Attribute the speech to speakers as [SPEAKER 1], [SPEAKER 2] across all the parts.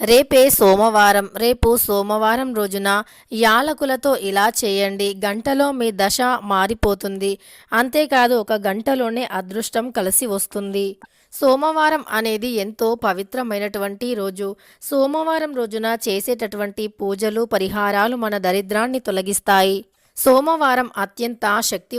[SPEAKER 1] రేపే సోమవారం రేపు సోమవారం రోజున యాలకులతో ఇలా చేయండి. గంటలో మీ దశ మారిపోతుంది. అంతేకాదు ఒక గంటలోనే అదృష్టం కలిసి వస్తుంది. సోమవారం అనేది ఎంతో పవిత్రమైనటువంటి రోజు. సోమవారం రోజున చేసేటటువంటి పూజలు పరిహారాలు మన దరిద్రాన్ని తొలగిస్తాయి. సోమవారం అత్యంత శక్తి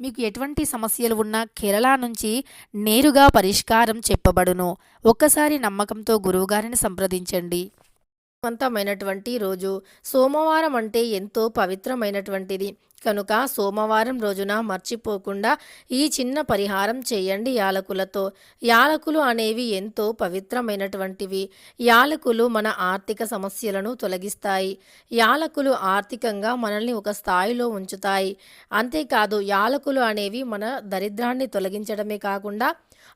[SPEAKER 1] మీకు ఎటువంటి సమస్యలు ఉన్నా కేరళ నుంచి నేరుగా పరిష్కారం చెప్పబడును. ఒక్కసారి నమ్మకంతో గురువుగారిని సంప్రదించండి. వంతమైనటువంటి రోజు. సోమవారం అంటే ఎంతో పవిత్రమైనటువంటిది. కనుక సోమవారం రోజున మర్చిపోకుండా ఈ చిన్న పరిహారం చేయండి యాలకులతో. యాలకులు అనేవి ఎంతో పవిత్రమైనటువంటివి. యాలకులు మన ఆర్థిక సమస్యలను తొలగిస్తాయి. యాలకులు ఆర్థికంగా మనల్ని ఒక స్థాయిలో ఉంచుతాయి. అంతేకాదు యాలకులు అనేవి మన దరిద్రాన్ని తొలగించడమే కాకుండా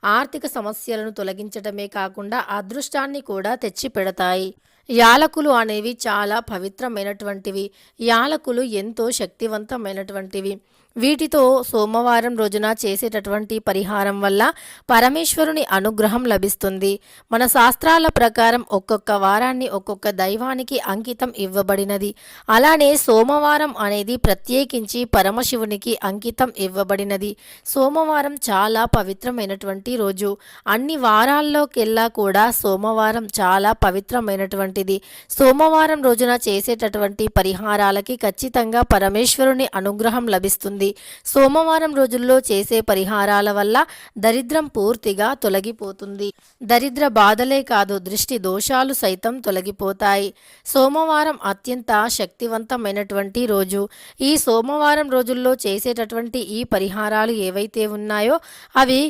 [SPEAKER 1] ఆర్థిక సమస్యలను తొలగించడమే కాకుండా అదృష్టాన్ని కూడా తెచ్చి పెడతాయి యాలకులు అనేవి చాలా పవిత్రమైనటువంటివి. యాలకులు ఎంతో శక్తివంతమైనటువంటివి. వీటితో సోమవారం రోజున చేసేటటువంటి పరిహారం వల్ల పరమేశ్వరుని అనుగ్రహం లభిస్తుంది. మన శాస్త్రాల ప్రకారం ఒక్కొక్క వారాన్ని ఒక్కొక్క దైవానికి అంకితం ఇవ్వబడినది. అలానే సోమవారం అనేది ప్రత్యేకించి పరమశివునికి అంకితం ఇవ్వబడినది. సోమవారం చాలా పవిత్రమైనటువంటి రోజు. అన్ని వారాల్లోకెల్లా కూడా సోమవారం చాలా పవిత్రమైనటువంటి పవిత్రమైనటువంటిది సోమవారం రోజున చేసేటటువంటి పరిహారాలకి ఖచ్చితంగా పరమేశ్వరుని అనుగ్రహం లభిస్తుంది. సోమవారం రోజుల్లో చేసే పరిహారాల వల్ల దరిద్రం పూర్తిగా తొలగిపోతుంది. దరిద్ర బాధలే కాదు దృష్టి దోషాలు సైతం తొలగిపోతాయి. సోమవారం అత్యంత శక్తివంతమైనటువంటి రోజు. ఈ సోమవారం రోజుల్లో చేసేటటువంటి ఈ పరిహారాలు ఏవైతే ఉన్నాయో అవి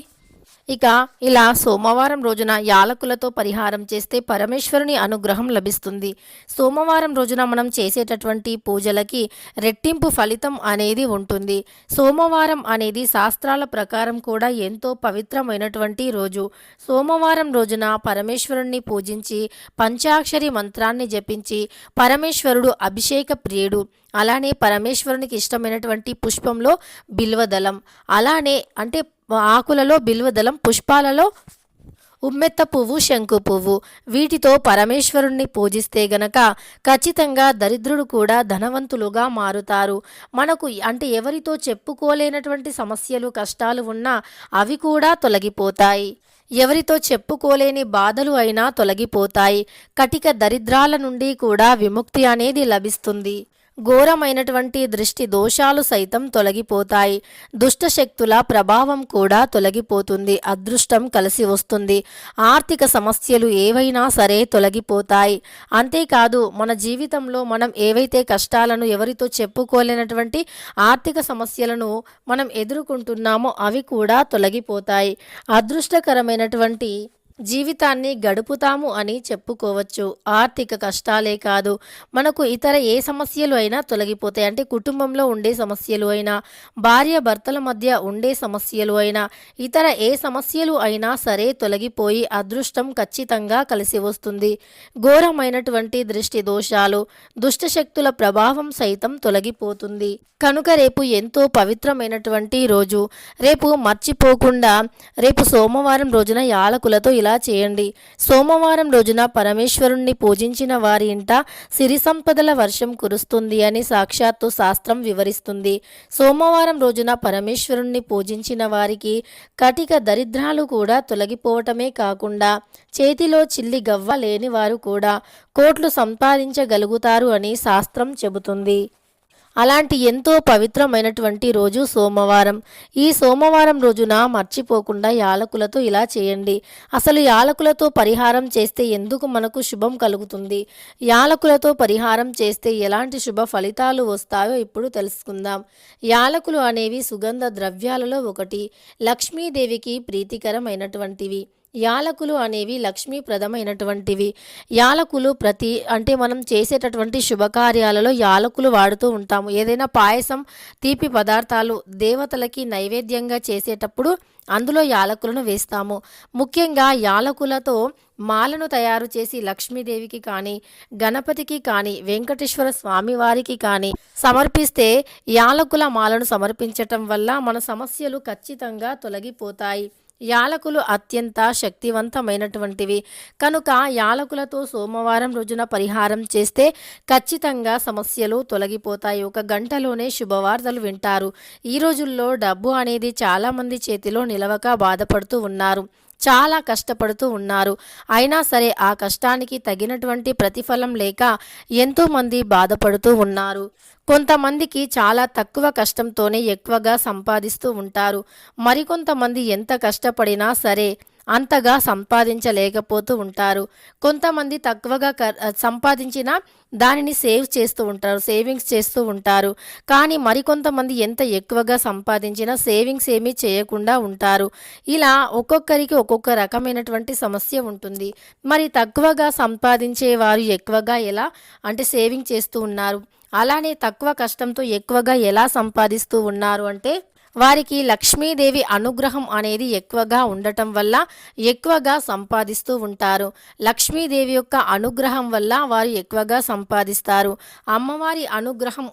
[SPEAKER 1] ఇక ఇలా సోమవారం రోజున యాలకులతో పరిహారం చేస్తే పరమేశ్వరుని అనుగ్రహం లభిస్తుంది. సోమవారం రోజున మనం చేసేటటువంటి పూజలకి రెట్టింపు ఫలితం అనేది ఉంటుంది. సోమవారం అనేది శాస్త్రాల ప్రకారం కూడా ఎంతో పవిత్రమైనటువంటి రోజు. సోమవారం రోజున పరమేశ్వరుణ్ణి పూజించి పంచాక్షరి మంత్రాన్ని జపించి పరమేశ్వరుడు అభిషేక ప్రియుడు. అలానే పరమేశ్వరునికి ఇష్టమైనటువంటి పుష్పంలో బిల్వదళం. అలానే అంటే ఆకులలో బిల్వదళం పుష్పాలలో ఉమ్మెత్త పువ్వు శంకు పువ్వు. వీటితో పరమేశ్వరుణ్ణి పూజిస్తే గనక ఖచ్చితంగా దరిద్రుడు కూడా ధనవంతులుగా మారుతారు. మనకు అంటే ఎవరితో చెప్పుకోలేనటువంటి సమస్యలు కష్టాలు ఉన్నా అవి కూడా తొలగిపోతాయి. ఎవరితో చెప్పుకోలేని బాధలు అయినా తొలగిపోతాయి. కటిక దరిద్రాల నుండి కూడా విముక్తి అనేది లభిస్తుంది. ఘోరమైనటువంటి దృష్టి దోషాలు సైతం తొలగిపోతాయి. దుష్ట శక్తుల ప్రభావం కూడా తొలగిపోతుంది. అదృష్టం కలిసి వస్తుంది. ఆర్థిక సమస్యలు ఏవైనా సరే తొలగిపోతాయి. అంతేకాదు మన జీవితంలో మనం ఏవైతే కష్టాలను ఎవరితో చెప్పుకోలేనటువంటి ఆర్థిక సమస్యలను మనం ఎదుర్కొంటున్నామో అవి కూడా తొలగిపోతాయి. అదృష్టకరమైనటువంటి జీవితాన్ని గడుపుతాము అని చెప్పుకోవచ్చు. ఆర్థిక కష్టాలే కాదు మనకు ఇతర ఏ సమస్యలు అయినా తొలగిపోతాయి. అంటే కుటుంబంలో ఉండే సమస్యలు అయినా భార్య భర్తల మధ్య ఉండే సమస్యలు అయినా ఇతర ఏ సమస్యలు అయినా సరే తొలగిపోయి అదృష్టం ఖచ్చితంగా కలిసి వస్తుంది. ఘోరమైనటువంటి దృష్టి దోషాలు దుష్టశక్తుల ప్రభావం సైతం తొలగిపోతుంది. కనుక రేపు ఎంతో పవిత్రమైనటువంటి రోజు. రేపు మర్చిపోకుండా రేపు సోమవారం రోజున యాలకులతో ఇలా చేయండి. సోమవారం రోజున పరమేశ్వరుణ్ణి పూజించిన వారి ఇంట సిరి సంపదల వర్షం కురుస్తుంది అని సాక్షాత్తు శాస్త్రం వివరిస్తుంది. సోమవారం రోజున పరమేశ్వరుణ్ణి పూజించిన వారికి కటిక దరిద్రాలు కూడా తొలగిపోవటమే కాకుండా చేతిలో చిల్లి గవ్వ లేని వారు కూడా కోట్లు సంపాదించగలుగుతారు అని శాస్త్రం చెబుతుంది. అలాంటి ఎంతో పవిత్రమైనటువంటి రోజు సోమవారం. ఈ సోమవారం రోజున మర్చిపోకుండా యాలకులతో ఇలా చేయండి. అసలు యాలకులతో పరిహారం చేస్తే ఎందుకు మనకు శుభం కలుగుతుంది? యాలకులతో పరిహారం చేస్తే ఎలాంటి శుభ ఫలితాలు వస్తాయో ఇప్పుడు తెలుసుకుందాం. యాలకులు అనేవి సుగంధ ద్రవ్యాలలో ఒకటి. లక్ష్మీదేవికి ప్రీతికరమైనటువంటివి. యాలకులు అనేవి లక్ష్మీప్రదమైనటువంటివి. యాలకులు ప్రతి అంటే మనం చేసేటటువంటి శుభకార్యాలలో యాలకులు వాడుతూ ఉంటాము. ఏదైనా పాయసం తీపి పదార్థాలు దేవతలకి నైవేద్యంగా చేసేటప్పుడు అందులో యాలకులను వేస్తాము. ముఖ్యంగా యాలకులతో మాలను తయారు చేసి లక్ష్మీదేవికి కానీ గణపతికి కానీ వెంకటేశ్వర స్వామి వారికి కానీ సమర్పిస్తే యాలకుల మాలను సమర్పించటం వల్ల మన సమస్యలు ఖచ్చితంగా తొలగిపోతాయి. యాలకులు అత్యంత శక్తివంతమైనటువంటివి. కనుక యాలకులతో సోమవారం రోజున పరిహారం చేస్తే ఖచ్చితంగా సమస్యలు తొలగిపోతాయి. ఒక గంటలోనే శుభవార్తలు వింటారు. ఈ రోజుల్లో డబ్బు అనేది చాలామంది చేతిలో నిలవక బాధపడుతూ ఉన్నారు. చాలా కష్టపడుతూ ఉన్నారు. అయినా సరే ఆ కష్టానికి తగినటువంటి ప్రతిఫలం లేక ఎంతోమంది బాధపడుతూ ఉన్నారు. కొంతమందికి చాలా తక్కువ కష్టంతోనే ఎక్కువగా సంపాదిస్తూ ఉంటారు. మరికొంతమంది ఎంత కష్టపడినా సరే అంతగా సంపాదించలేకపోతూ ఉంటారు. కొంతమంది తక్కువగా సంపాదించిన దానిని సేవ్ చేస్తూ ఉంటారు సేవింగ్స్ చేస్తూ ఉంటారు. కానీ మరికొంతమంది ఎంత ఎక్కువగా సంపాదించినా సేవింగ్స్ ఏమీ చేయకుండా ఉంటారు. ఇలా ఒక్కొక్కరికి ఒక్కొక్క రకమైనటువంటి సమస్య ఉంటుంది. మరి తక్కువగా సంపాదించే వారు ఎక్కువగా ఎలా? అంటే సేవింగ్ చేస్తూ ఉన్నారు. అలానే తక్కువ కష్టంతో ఎక్కువగా ఎలా సంపాదిస్తూ ఉన్నారు అంటే వారికి లక్ష్మీదేవి అనుగ్రహం అనేది ఎక్కువగా ఉండటం వల్ల ఎక్కువగా సంపాదిస్తూ ఉంటారు. లక్ష్మీదేవి యొక్క అనుగ్రహం వల్ల వారు ఎక్కువగా సంపాదిస్తారు. అమ్మవారి అనుగ్రహం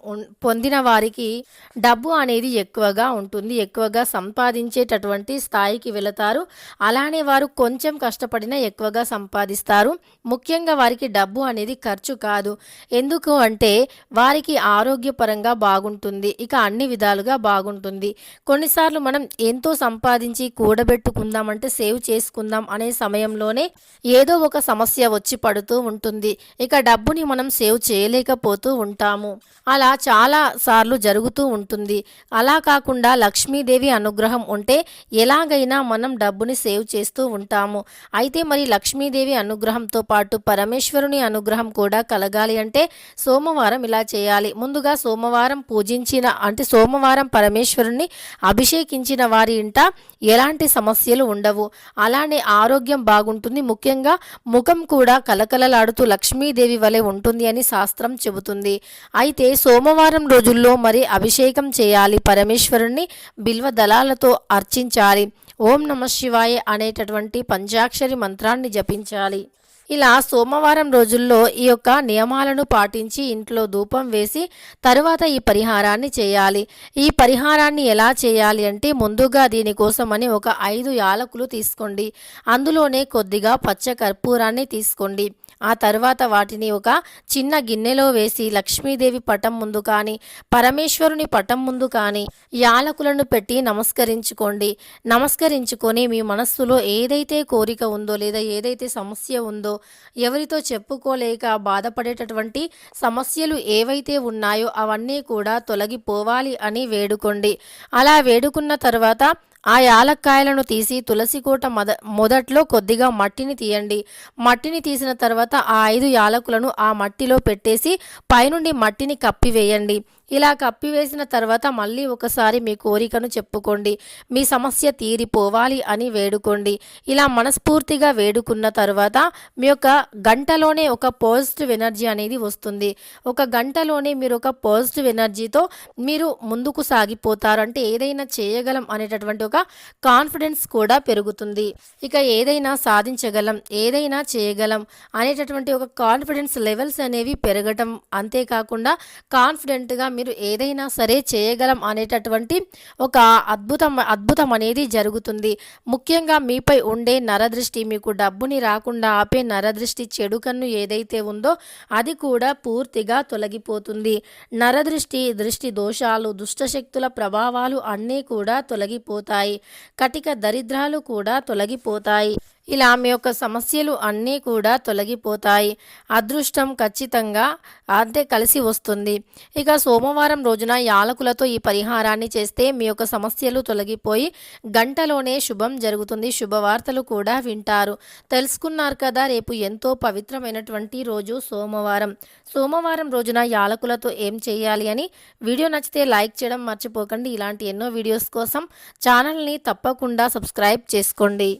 [SPEAKER 1] పొందిన వారికి డబ్బు అనేది ఎక్కువగా ఉంటుంది. ఎక్కువగా సంపాదించేటటువంటి స్థాయికి వెళతారు. అలానే వారు కొంచెం కష్టపడినా ఎక్కువగా సంపాదిస్తారు. ముఖ్యంగా వారికి డబ్బు అనేది ఖర్చు కాదు. ఎందుకు అంటే వారికి ఆరోగ్యపరంగా బాగుంటుంది. ఇక అన్ని విధాలుగా బాగుంటుంది. కొన్నిసార్లు మనం ఎంతో సంపాదించి కూడబెట్టుకుందామంటే సేవ్ చేసుకుందాం అనే సమయంలోనే ఏదో ఒక సమస్య వచ్చి పడుతూ ఉంటుంది. ఇక డబ్బుని మనం సేవ్ చేయలేకపోతూ ఉంటాము. అలా చాలా సార్లు జరుగుతూ ఉంటుంది. అలా కాకుండా లక్ష్మీదేవి అనుగ్రహం ఉంటే ఎలాగైనా మనం డబ్బుని సేవ్ చేస్తూ ఉంటాము. అయితే మరి లక్ష్మీదేవి అనుగ్రహంతో పాటు పరమేశ్వరుని అనుగ్రహం కూడా కలగాలి అంటే సోమవారం ఇలా చేయాలి. ముందుగా సోమవారం పూజించిన అంటే సోమవారం పరమేశ్వరుని అభిషేకించిన వారి ఇంట ఎలాంటి సమస్యలు ఉండవు. అలానే ఆరోగ్యం బాగుంటుంది. ముఖ్యంగా ముఖం కూడా కలకలలాడుతూ లక్ష్మీదేవి వలె ఉంటుంది అని శాస్త్రం చెబుతుంది. అయితే సోమవారం రోజుల్లో మరి అభిషేకం చేయాలి. పరమేశ్వరుణ్ణి బిల్వ దళాలతో అర్చించాలి. ఓం నమ శివాయ అనేటటువంటి పంచాక్షరి మంత్రాన్ని జపించాలి. ఇలా సోమవారం రోజుల్లో ఈ యొక్క నియమాలను పాటించి ఇంట్లో ధూపం వేసి తరువాత ఈ పరిహారాన్ని చేయాలి. ఈ పరిహారాన్ని ఎలా చేయాలి అంటే ముందుగా దీనికోసమని ఒక ఐదు యాలకులు తీసుకోండి. అందులోనే కొద్దిగా పచ్చ కర్పూరాన్ని తీసుకోండి. ఆ తర్వాత వాటిని ఒక చిన్న గిన్నెలో వేసి లక్ష్మీదేవి పటం ముందు కానీ పరమేశ్వరుని పటం ముందు కానీ యాలకులను పెట్టి నమస్కరించుకోండి. నమస్కరించుకొని మీ మనస్సులో ఏదైతే కోరిక ఉందో లేదా ఏదైతే సమస్య ఉందో ఎవరితో చెప్పుకోలేక బాధపడేటటువంటి సమస్యలు ఏవైతే ఉన్నాయో అవన్నీ కూడా తొలగిపోవాలి అని వేడుకోండి. అలా వేడుకున్న తర్వాత ఆ యాలక్కాయలను తీసి తులసి కోట మొద మొదట్లో కొద్దిగా మట్టిని తీయండి. మట్టిని తీసిన తర్వాత ఆ ఐదు యాలకులను ఆ మట్టిలో పెట్టేసి పైనుండి మట్టిని కప్పివేయండి. ఇలా కప్పివేసిన తర్వాత మళ్ళీ ఒకసారి మీ కోరికను చెప్పుకోండి. మీ సమస్య తీరిపోవాలి అని వేడుకోండి. ఇలా మనస్ఫూర్తిగా వేడుకున్న తర్వాత మీ యొక్క గంటలోనే ఒక పాజిటివ్ ఎనర్జీ అనేది వస్తుంది. ఒక గంటలోనే మీరు ఒక పాజిటివ్ ఎనర్జీతో మీరు ముందుకు సాగిపోతారు అంటే ఏదైనా చేయగలం అనేటటువంటి ఒక కాన్ఫిడెన్స్ కూడా పెరుగుతుంది. ఇక ఏదైనా సాధించగలం ఏదైనా చేయగలం అనేటటువంటి ఒక కాన్ఫిడెన్స్ లెవెల్స్ అనేవి పెరగటం అంతేకాకుండా కాన్ఫిడెంట్గా మీరు ఏదైనా సరే చేయగలం అనేటటువంటి ఒక అద్భుతం అద్భుతం అనేది జరుగుతుంది. ముఖ్యంగా మీపై ఉండే నరదృష్టి మీకు డబ్బుని రాకుండా ఆపే నరదృష్టి చెడు కన్ను ఏదైతే ఉందో అది కూడా పూర్తిగా తొలగిపోతుంది. నరదృష్టి దృష్టి దోషాలు దుష్టశక్తుల ప్రభావాలు అన్నీ కూడా తొలగిపోతాయి. కటిక దరిద్రాలు కూడా తొలగిపోతాయి. ఇలా మీ యొక్క సమస్యలు అన్నీ కూడా తొలగిపోతాయి. అదృష్టం ఖచ్చితంగా అంతే కలిసి వస్తుంది. ఇక సోమవారం రోజున యాలకులతో ఈ పరిహారాన్ని చేస్తే మీ యొక్క సమస్యలు తొలగిపోయి గంటలోనే శుభం జరుగుతుంది. శుభవార్తలు కూడా వింటారు. తెలుసుకున్నారు కదా రేపు ఎంతో పవిత్రమైనటువంటి రోజు సోమవారం. సోమవారం రోజున యాలకులతో ఏం చేయాలి అని వీడియో నచ్చితే లైక్ చేయడం మర్చిపోకండి. ఇలాంటి ఎన్నో వీడియోస్ కోసం ఛానల్ని తప్పకుండా సబ్స్క్రైబ్ చేసుకోండి.